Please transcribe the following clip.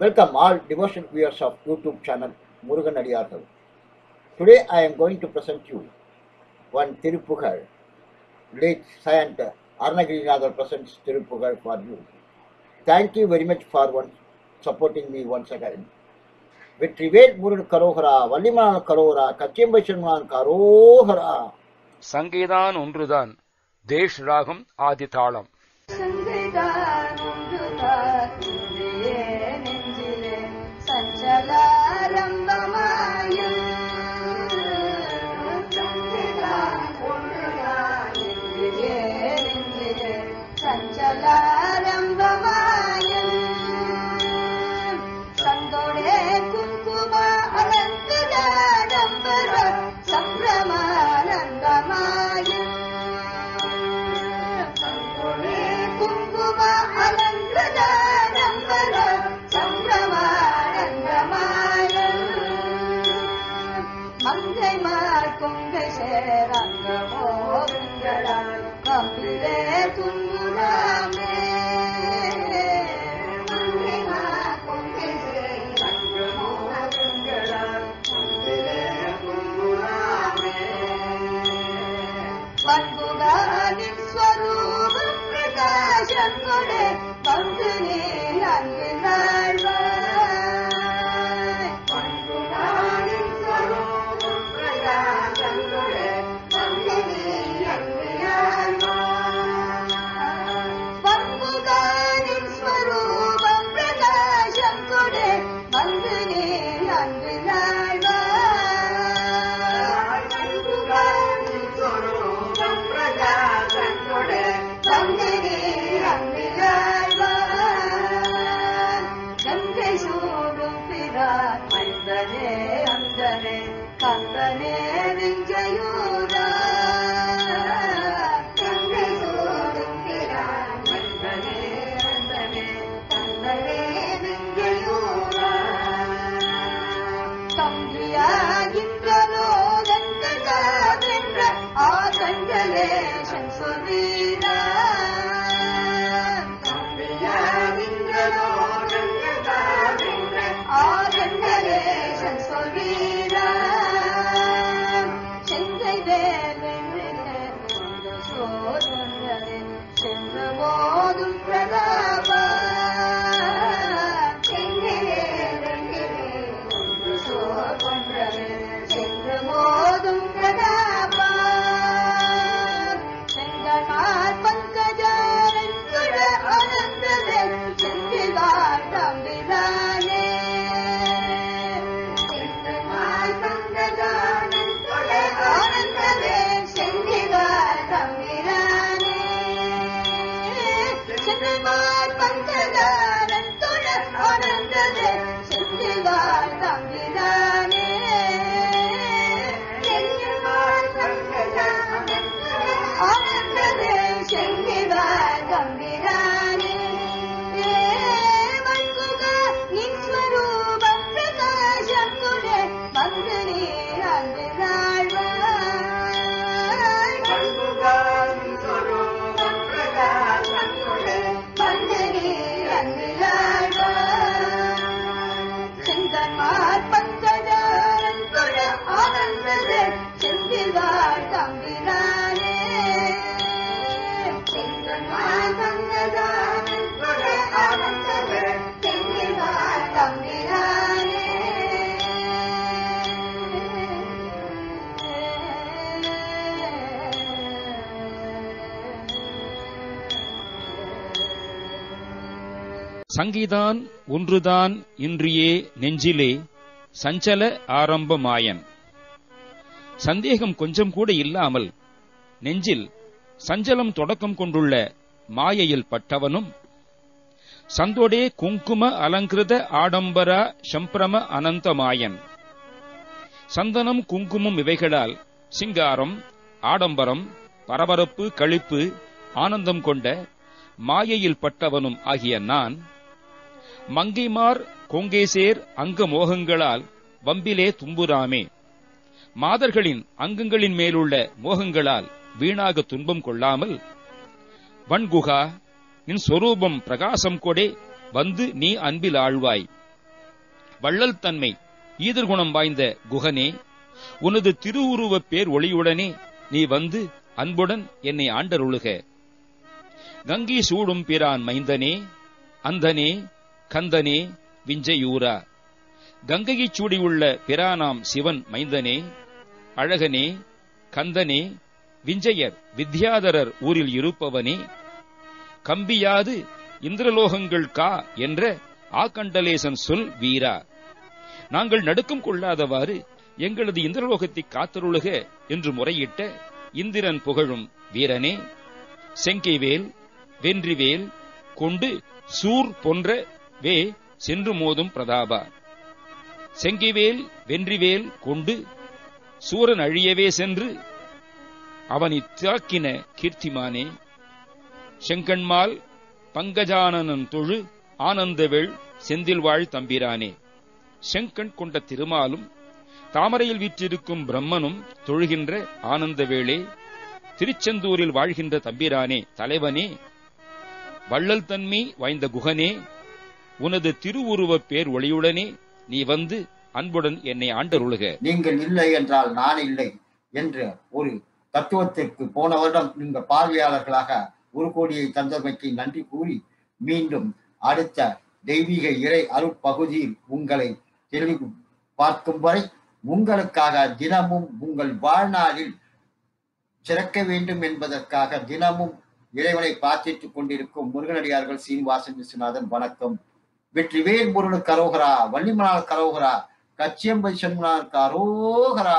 Welcome all devotional viewers of YouTube channel Murugan Adiyargal. Today I am going to present you one Tirupugal. Late Saint Arnagirinadar presents Tirupugal for you. Thank you very much for one, supporting me once again. Vetrivel Murugan கரோகரா வள்ளிமலான கரோகரா கச்சியம்பை சென்மான் கரோகரா சங்கீதான் ஒன்றுதான் தேஷ் ராகம் ஆதி தாளம் சங்கீதா கந்தனே அந்தனே கந்தனே நெஞ்சையோ. சங்கீதான் ஒன்றுதான் இன்றியே நெஞ்சிலே சஞ்சல ஆரம்பமாயன். சந்தேகம் கொஞ்சம் கூட இல்லாமல் நெஞ்சில் சஞ்சலம் தொடக்கம் கொண்டுள்ள மாயையில் பட்டவனும் சந்தோடே குங்கும அலங்கிருத ஆடம்பரா சம்பிரம அனந்தமாயன். சந்தனம் குங்குமம் இவைகளால் சிங்காரம் ஆடம்பரம் பரபரப்பு கழிப்பு ஆனந்தம் கொண்ட மாயையில் பட்டவனும் ஆகிய நான் மங்கைமார் கொங்கேசேர் அங்க மோகங்களால் வம்பிலே தும்புராமே. மாதர்களின் அங்கங்களின் மேலுள்ள மோகங்களால் வீணாக துன்பம் கொள்ளாமல் வன்குகா நின் சொரூபம் பிரகாசம் கொடே வந்து நீ அன்பில் ஆழ்வாய். வள்ளல் தன்மை ஈதர்குணம் வாய்ந்த குகனே உனது திருவுருவப் பேர் ஒளியுடனே நீ வந்து அன்புடன் என்னை ஆண்டருளுக. கங்கை சூடும் பிரான் மைந்தனே அந்தனே கந்தனே விஞ்சையூரா. கங்கையைச் சூடியுள்ள பிரானாம் சிவன் மைந்தனே அழகனே கந்தனே விஞ்சையர் வித்யாதரர் ஊரில் இருப்பவனே. கம்பியாது இந்திரலோகங்கள் கா என்ற ஆகண்டலேசன் சொல் வீரா. நாங்கள் நடுக்கம் கொள்ளாதவாறு எங்களது இந்திரலோகத்தை காத்தருளுக என்று முறையிட்ட இந்திரன் புகழும் வீரனே. செங்கைவேல் வென்றிவேல் கொண்டு சூர் போன்ற வே சென்று மோதும் பிரதாபா. செங்கிவேல் வென்றிவேல் கொண்டு சூரன் அழியவே சென்று அவனை தாக்கின கீர்த்திமானே. செங்கண்மால் பங்கஜானனன் தொழு ஆனந்தவேள் செந்தில்வாழ் தம்பிரானே. செங்கண் கொண்ட திருமாலும் தாமரையில் வீற்றிருக்கும் பிரம்மனும் தொழுகின்ற ஆனந்தவேளே திருச்செந்தூரில் வாழ்கின்ற தம்பிரானே தலைவனே. வள்ளல் தன்மை வாய்ந்த குகனே உனது திருவுருவப் பேர் ஒளியுடனே நீ வந்து அன்புடன் என்னை ஆண்டருளுக. நீங்கள் இல்லை என்றால் நான் இல்லை என்ற ஒரு தத்துவத்திற்கு போன வருடம் நீங்க பார்வையாளர்களாக ஒரு கோடியை தந்தமைக்கு நன்றி கூறி மீண்டும் அடுத்த தெய்வீக இறை அருட்பகுதியில் உங்களை தெளி பார்க்கும் வரை உங்களுக்காக தினமும் உங்கள் வாழ்நாளில் சிறக்க வேண்டும் என்பதற்காக தினமும் இறைவனை பார்த்துட்டு கொண்டிருக்கும் முருகனடியார்கள் சீனிவாசன் விஸ்வநாதன் வணக்கம். வெற்றிவேல் முருகனுக்கு அரோகரா வள்ளிமலால் கரோகரா கச்சியம்பை சண்முனாருக்கு அரோகரா.